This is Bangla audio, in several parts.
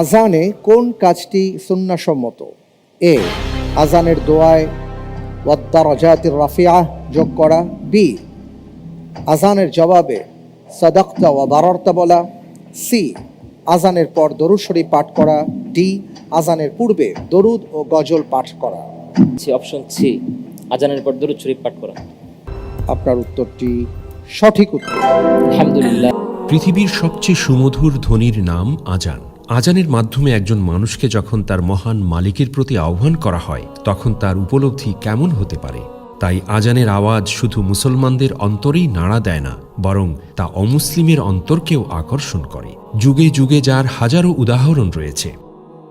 আজানে কোন কাজটি সুন্নাসম্মত? এ আজানের দোয়ায় ওয়াদ্দারাজাতির রাফিয়া যোগ করা। বি আজানের জবাবে সাদাক্তা ওয়া বারর্তা বলা। সি আজানের পর দরুদ শরীফ পাঠ করা। ডি আজানের পূর্বে দরুদ ও গজল পাঠ করা। সি অপশন সি আজানের পর দরুদ শরীফ পাঠ করা। আপনার উত্তরটি সঠিক উত্তর। আলহামদুলিল্লাহ। পৃথিবীর সবচেয়ে সুমধুর ধ্বনির নাম আজান। আজানের মাধ্যমে একজন মানুষকে যখন তার মহান মালিকের প্রতি আহ্বান করা হয়, তখন তার উপলব্ধি কেমন হতে পারে? তাই আজানের আওয়াজ শুধু মুসলমানদের অন্তরেই নাড়া দেয় না, বরং তা অমুসলিমের অন্তরকেও আকর্ষণ করে। যুগে যুগে যার হাজারো উদাহরণ রয়েছে।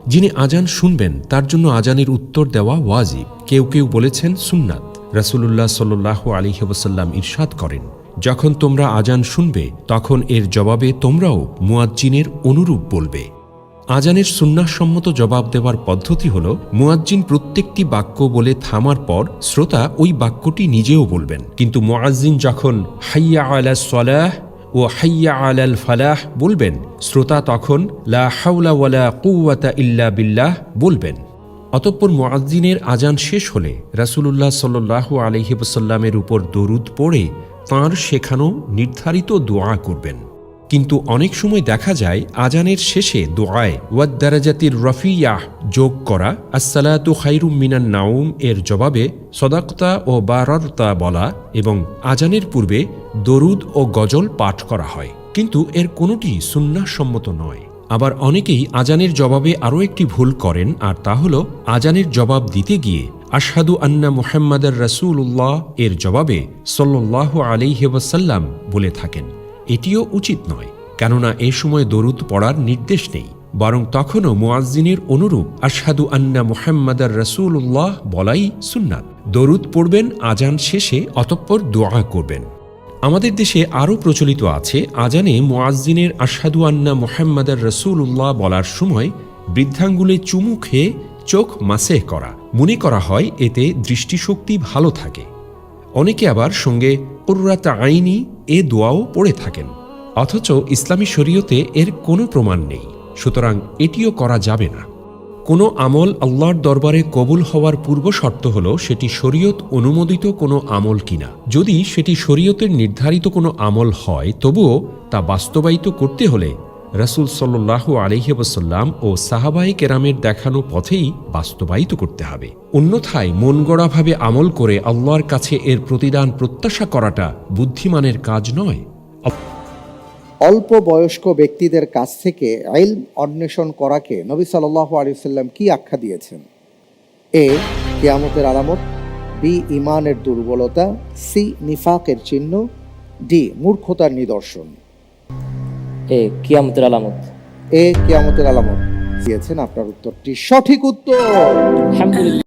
যিনি আজান শুনবেন, তার জন্য আজানের উত্তর দেওয়া ওয়াজিব। কেউ কেউ বলেছেন সুন্নাত। রাসূলুল্লাহ সাল্লাহ আলিহবসাল্লাম ইরশাদ করেন, যখন তোমরা আজান শুনবে, তখন এর জবাবে তোমরাও মুয়াজ্জিনের অনুরূপ বলবে। আজানের সুন্নাহসম্মত জবাব দেওয়ার পদ্ধতি হল মুয়াজ্জিন প্রত্যেকটি বাক্য বলে থামার পর শ্রোতা ওই বাক্যটি নিজেও বলবেন। কিন্তু মুয়াজ্জিন যখন হাইয়া আলা সলাহ ও হাইয়া আলাল ফালাহ বলবেন, শ্রোতা তখন লা হাওলা ওয়ালা কুওয়াতা ইল্লা বিল্লাহ বলবেন। অতঃপর মুয়াজ্জিনের আজান শেষ হলে রাসূলুল্লাহ সাল্লাল্লাহু আলাইহি ওয়াসাল্লামের উপর দরুদ পড়ে তাঁর শেখানো নির্ধারিত দোয়া করবেন। কিন্তু অনেক সময় দেখা যায় আজানের শেষে দোয়ায় ওয়াদ্দারাজাতির রফিয়াহ যোগ করা, আসসালাতু খাইরুম মিনান নাউম এর জবাবে সদাকতা ও বাররতা বলা এবং আজানের পূর্বে দরুদ ও গজল পাঠ করা হয়। কিন্তু এর কোনোটি সুন্নাহসম্মত নয়। আবার অনেকেই আজানের জবাবে আরও একটি ভুল করেন, আর তা হল আজানের জবাব দিতে গিয়ে আশহাদু আন্না মুহাম্মাদার রাসূলুল্লাহ এর জবাবে সল্লাহ আলাইহি বলে থাকেন। এটিও উচিত নয়, কেননা এ সময় দরুদ পড়ার নির্দেশ নেই। বরং তখনও মুয়াজ্জিনের অনুরূপ আশহাদু আন্না মুহাম্মাদার রাসূলুল্লাহ বলাই সুন্নাত। দরুদ পড়বেন, আজান শেষে অতঃপর দোয়া করবেন। আমাদের দেশে আরও প্রচলিত আছে, আজানে মুয়াজ্জিনের আশহাদু আন্না মুহাম্মাদার রসুল্লাহ বলার সময় বৃদ্ধাঙ্গুলে চুমু খেয়ে চোখ মাসেহ করা। মনে করা হয় এতে দৃষ্টিশক্তি ভালো থাকে। অনেকে আবার সঙ্গে কুর্রাত আইনি এ দোয়াও পড়ে থাকেন। অথচ ইসলামী শরীয়তে এর কোনো প্রমাণ নেই। সুতরাং এটিও করা যাবে না। কোনো আমল আল্লাহর দরবারে কবুল হওয়ার পূর্ব শর্ত হল সেটি শরীয়ত অনুমোদিত কোনো আমল কিনা। যদি সেটি শরীয়তের নির্ধারিত কোনো আমল হয়, তবুও তা বাস্তবায়িত করতে হলে রাসূল সাল্লাহ আলহিবসাল্লাম ও সাহাবাই কেরামের দেখানো পথেই বাস্তবায়িত করতে হবে। অন্যথায় মন গড়াভাবে আমল করে আল্লাহর কাছে এর প্রতিদান প্রত্যাশা করাটা বুদ্ধিমানের কাজ নয়। অল্প বয়স্ক ব্যক্তিদের কাছ থেকে ইলম অন্বেষণ করাকে নবী সাল্লাহ আলিয়াল্লাম কি আখ্যা দিয়েছেন? এ, কেয়ামতের আলামত, বি ইমানের দুর্বলতা, সি, নিফাকের চিহ্ন, ডি, মূর্খতার নিদর্শন। এ কিয়ামতের আলামত। এ কিয়ামতের আলামত। দিয়েছেন আপনার উত্তরটি সঠিক উত্তর। আলহামদুলিল্লাহ।